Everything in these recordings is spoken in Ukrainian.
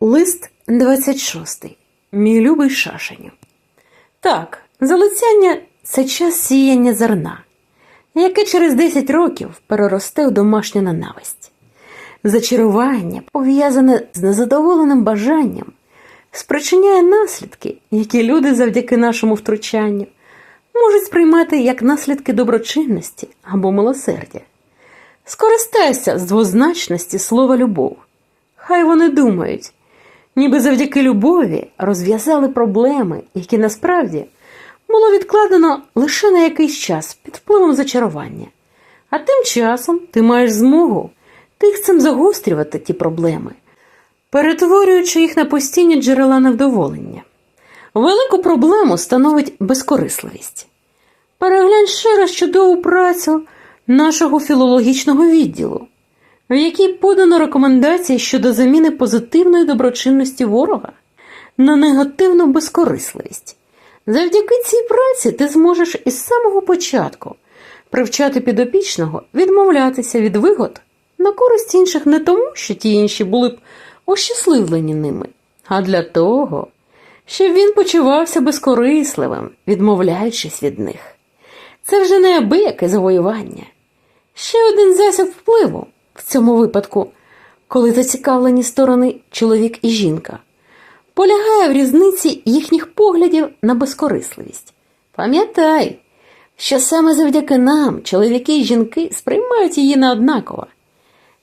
Лист 26. Мій любий шашеню. Так, залицяння це час сіяння зерна, яке через 10 років переросте в домашню ненависть. Зачарування, пов'язане з незадоволеним бажанням, спричиняє наслідки, які люди завдяки нашому втручанню можуть сприймати як наслідки доброчинності або милосердя. Скористайся з двозначності слова любов. Хай вони думають, ніби завдяки любові розв'язали проблеми, які насправді було відкладено лише на якийсь час під впливом зачарування. А тим часом ти маєш змогу тихцем загострювати ті проблеми, перетворюючи їх на постійні джерела невдоволення. Велику проблему становить безкорисливість. Переглянь ще раз чудову працю нашого філологічного відділу, в якій подано рекомендації щодо заміни позитивної доброчинності ворога на негативну безкорисливість. Завдяки цій праці ти зможеш із самого початку привчати підопічного відмовлятися від вигод на користь інших не тому, що ті інші були б ощасливлені ними, а для того, щоб він почувався безкорисливим, відмовляючись від них. Це вже неабияке завоювання. Ще один засіб впливу в цьому випадку, коли зацікавлені сторони чоловік і жінка, полягає в різниці їхніх поглядів на безкорисливість. Пам'ятай, що саме завдяки нам чоловіки і жінки сприймають її неоднаково.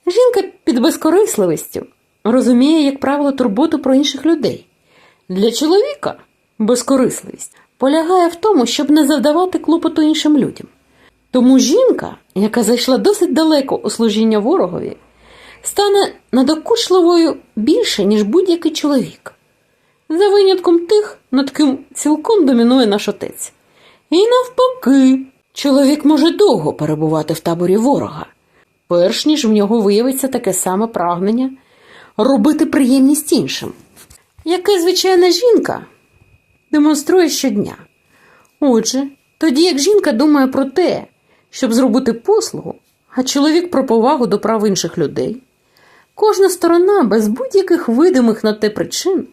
Жінка під безкорисливістю розуміє, як правило, турботу про інших людей. Для чоловіка безкорисливість полягає в тому, щоб не завдавати клопоту іншим людям. Тому жінка, яка зайшла досить далеко у служіння ворогові, стане надокучливою більше, ніж будь-який чоловік, за винятком тих, над ким цілком домінує наш отець. І навпаки, чоловік може довго перебувати в таборі ворога, перш ніж в нього виявиться таке саме прагнення робити приємність іншим, яке звичайна жінка демонструє щодня. Отже, тоді як жінка думає про те, щоб зробити послугу, а чоловік про повагу до прав інших людей, кожна сторона без будь-яких видимих на те причин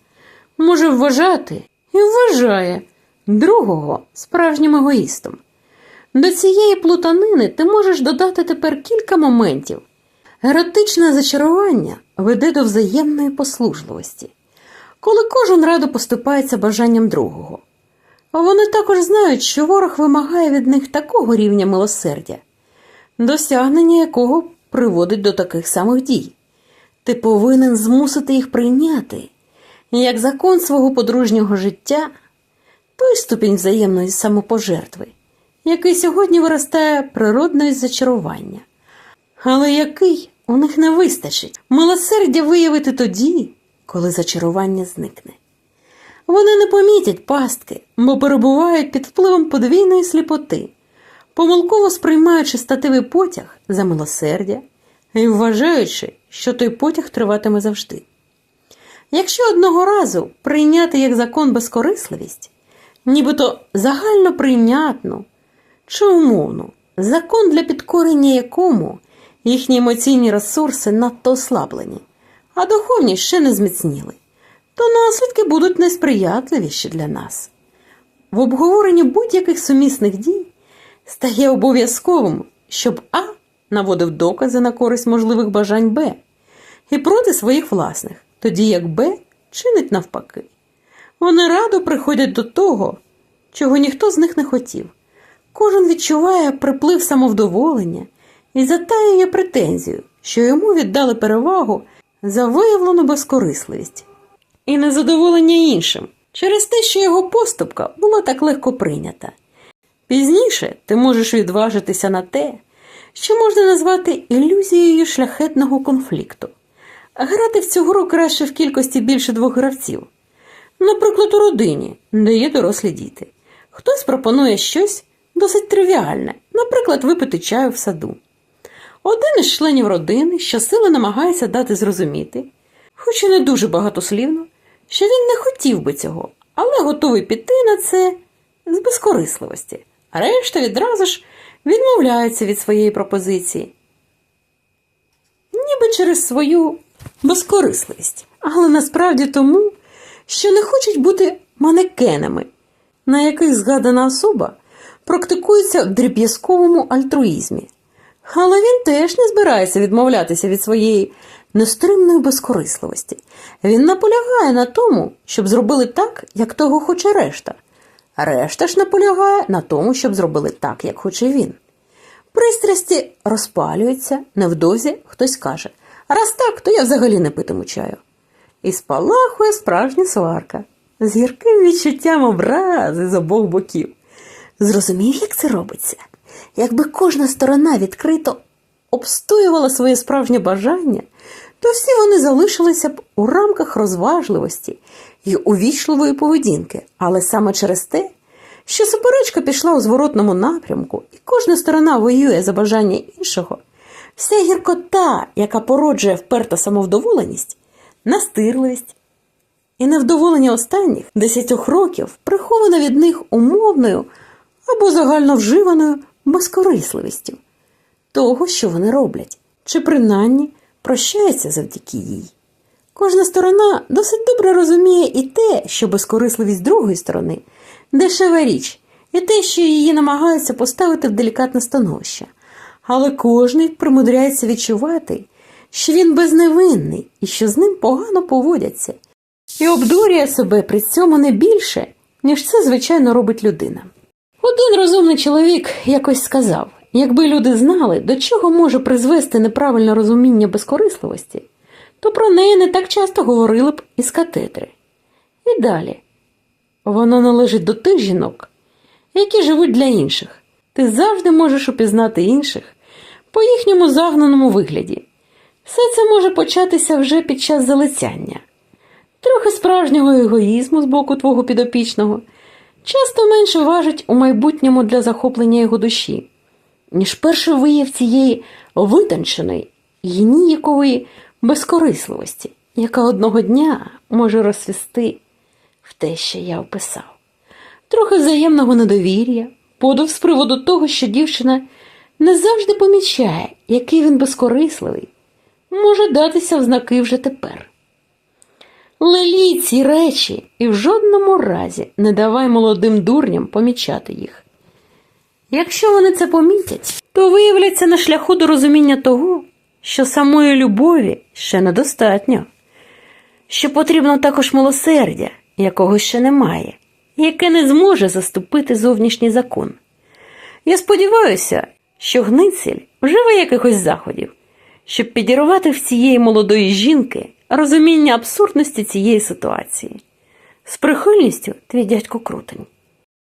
може вважати і вважає другого справжнім егоїстом. До цієї плутанини ти можеш додати тепер кілька моментів. Еротичне зачарування веде до взаємної послужливості, коли кожен радо поступається бажанням другого. Вони також знають, що ворог вимагає від них такого рівня милосердя, досягнення якого приводить до таких самих дій. Ти повинен змусити їх прийняти як закон свого подружнього життя той ступінь взаємної самопожертви, який сьогодні виростає природно із зачарування, але який у них не вистачить милосердя виявити тоді, коли зачарування зникне. Вони не помітять пастки, бо перебувають під впливом подвійної сліпоти, помилково сприймаючи статевий потяг за милосердя і вважаючи, що той потяг триватиме завжди. Якщо одного разу прийняти як закон безкорисливість, нібито загально прийнятну чи умовну, закон для підкорення якому їхні емоційні ресурси надто ослаблені, а духовні ще не зміцніли, то наслідки будуть несприятливіші для нас. В обговоренні будь-яких сумісних дій стає обов'язковим, щоб А наводив докази на користь можливих бажань Б і проти своїх власних, тоді як Б чинить навпаки. Вони радо приходять до того, чого ніхто з них не хотів. Кожен відчуває приплив самовдоволення і затаює претензію, що йому віддали перевагу за виявлену безкорисливість і незадоволення іншим через те, що його поступка була так легко прийнята. Пізніше ти можеш відважитися на те, що можна назвати ілюзією шляхетного конфлікту. Грати в цю гру краще в кількості більше двох гравців. Наприклад, у родині, де є дорослі діти. Хтось пропонує щось досить тривіальне, наприклад, випити чаю в саду. Один із членів родини щосили намагається дати зрозуміти, хоч і не дуже багатослівно, що він не хотів би цього, але готовий піти на це з безкорисливості, а решта відразу ж відмовляється від своєї пропозиції, ніби через свою безкорисливість. але насправді тому, що не хочуть бути манекенами, на яких згадана особа практикується в дріб'язковому альтруїзмі. Але він теж не збирається відмовлятися від своєї нестримної безкорисливості. Він наполягає на тому, щоб зробили так, як того хоче решта. Решта ж наполягає на тому, щоб зробили так, як хоче він. Пристрасті розпалюються, невдовзі хтось каже: раз так, то я взагалі не питиму чаю. І спалахує справжня сварка з гірким відчуттям образи з обох боків. Зрозумів, як це робиться? Якби кожна сторона відкрито обстоювала своє справжнє бажання, то всі вони залишилися б у рамках розважливості і увічливої поведінки, але саме через те, що суперечка пішла у зворотному напрямку, і кожна сторона воює за бажання іншого, вся гіркота, яка породжує вперта самовдоволеність, настирливість і невдоволення останніх десятьох років прихована від них умовною або загальновживаною безкорисливістю того, що вони роблять, чи принаймні прощається завдяки їй. Кожна сторона досить добре розуміє і те, що безкорисливість другої сторони дешева річ, і те, що її намагаються поставити в делікатне становище. Але кожний примудряється відчувати, що він безневинний і що з ним погано поводяться, і обдурює себе при цьому не більше, ніж це, звичайно, робить людина. Один розумний чоловік якось сказав: якби люди знали, до чого може призвести неправильне розуміння безкорисливості, то про неї не так часто говорили б із катедри. І далі. Воно належить до тих жінок, які живуть для інших. Ти завжди можеш упізнати інших по їхньому загнаному вигляді. Все це може початися вже під час залицяння. Трохи справжнього егоїзму з боку твого підопічного часто менше важить у майбутньому для захоплення його душі, ніж перший вияв цієї витонченої і ніякової безкорисливості, яка одного дня може розсвісти в те, що я описав. Трохи взаємного недовір'я, подив з приводу того, що дівчина не завжди помічає, який він безкорисливий, може датися в знаки вже тепер. Лелій ці речі і в жодному разі не давай молодим дурням помічати їх. Якщо вони це помітять, то виявляться на шляху до розуміння того, що самої любові ще недостатньо, що потрібно також милосердя, якого ще немає, яке не зможе заступити зовнішній закон. Я сподіваюся, що Гницель вживе якихось заходів, щоб підірвати в цієї молодої жінки розуміння абсурдності цієї ситуації. З прихильністю твій дядько Крутень.